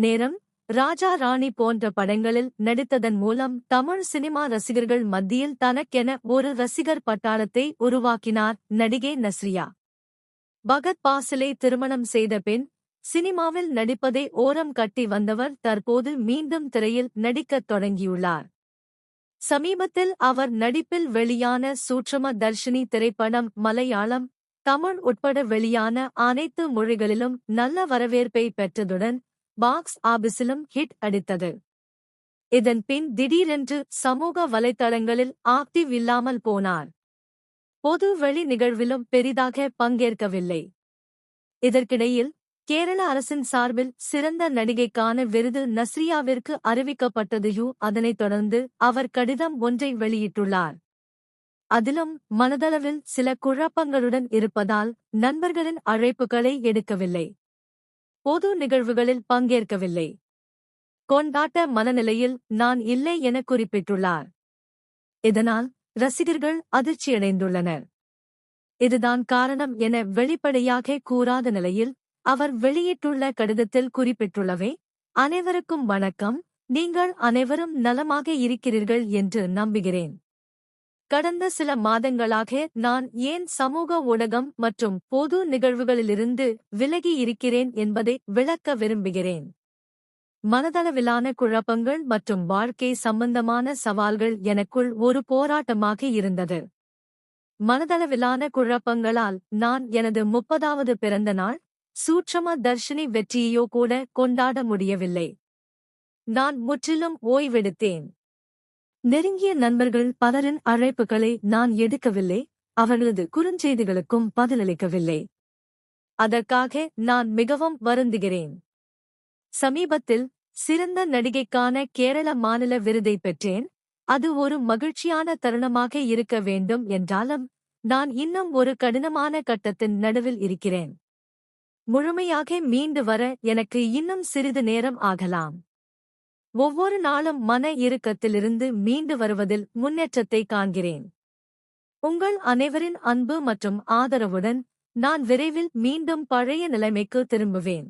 நேரம் ராஜா ராணி போன்ற படங்களில் நடித்ததன் மூலம் தமிழ் சினிமா ரசிகர்கள் மத்தியில் தனக்கென ஒரு ரசிகர் பட்டாளத்தை உருவாக்கினார் நடிகை நஸ்ரியா. பகத் பாசிலை திருமணம் செய்த பின் சினிமாவில் நடிப்பதை ஓரம் கட்டி வந்தவர் தற்போது மீண்டும் திரையில் நடிக்கத் தொடங்கியுள்ளார். சமீபத்தில் அவர் நடிப்பில் வெளியான சூட்சம தர்ஷினி திரைப்படம் மலையாளம் தமிழ் உட்பட வெளியான அனைத்து மொழிகளிலும் நல்ல வரவேற்பை பெற்றதுடன் பாக்ஸ் ஆபிஸிலும் ஹிட் அடித்தது. இதன் பின் திடீரென்று சமூக வலைத்தளங்களில் ஆக்டிவ் இல்லாமல் போனார். பொது வெளி நிகழ்விலும் பெரிதாக பங்கேற்கவில்லை. இதற்கிடையில் கேரள அரசின் சார்பில் சிறந்த நடிகைக்கான விருது நஸ்ரியாவிற்கு அறிவிக்கப்பட்டதையோ அதனைத் தொடர்ந்து அவர் கடிதம் ஒன்றை வெளியிட்டுள்ளார். அதிலும் மனதளவில் சில குழப்பங்களுடன் இருப்பதால் நண்பர்களின் அழைப்புகளை எடுக்கவில்லை. பொது நிகழ்வுகளில் பங்கேற்கவில்லை. கொண்டாட்ட மனநிலையில் நான் இல்லை என குறிப்பிட்டுள்ளார். இதனால் ரசிகர்கள் அதிர்ச்சியடைந்துள்ளனர். இதுதான் காரணம் என வெளிப்படையாக கூறாத நிலையில் அவர் வெளியிட்டுள்ள கடிதத்தில் குறிப்பிட்டுள்ளவை அனைவருக்கும் வணக்கம். நீங்கள் அனைவரும் நலமாக இருக்கிறீர்கள் என்று நம்புகிறேன். கடந்த சில மாதங்களாக நான் ஏன் சமூக ஊடகம் மற்றும் பொது நிகழ்வுகளிலிருந்து விலகி இருக்கிறேன் என்பதை விளக்க விரும்புகிறேன். மனதளவிலான குழப்பங்கள் மற்றும் வாழ்க்கை சம்பந்தமான சவால்கள் எனக்குள் ஒரு போராட்டமாக இருந்தது. மனதளவிலான குழப்பங்களால் நான் எனது முப்பதாவது பிறந்த நாள் சூட்சம தர்ஷினி வெற்றியையோ கூட கொண்டாட முடியவில்லை. நான் முற்றிலும் ஓய்வெடுத்தேன். நெருங்கிய நண்பர்கள் பலரின் அழைப்புகளை நான் எடுக்கவில்லை அவர்களது குறுஞ்செய்திகளுக்கும் பதிலளிக்கவில்லை. அதற்காக நான் மிகவும் வருந்துகிறேன். சமீபத்தில் சிறந்த நடிகைக்கான கேரள மாநில விருதை பெற்றேன். அது ஒரு மகிழ்ச்சியான தருணமாக இருக்க வேண்டும் என்றாலும் நான் இன்னும் ஒரு கடினமான கட்டத்தின் நடுவில் இருக்கிறேன். முழுமையாக மீண்டு வர எனக்கு இன்னும் சிறிது நேரம் ஆகலாம். ஒவ்வொரு நாளும் மன இறுக்கத்திலிருந்து மீண்டு வருவதில் முன்னேற்றத்தை காண்கிறேன். உங்கள் அனைவரின் அன்பு மற்றும் ஆதரவுடன் நான் விரைவில் மீண்டும் பழைய நிலைமைக்கு திரும்புவேன்.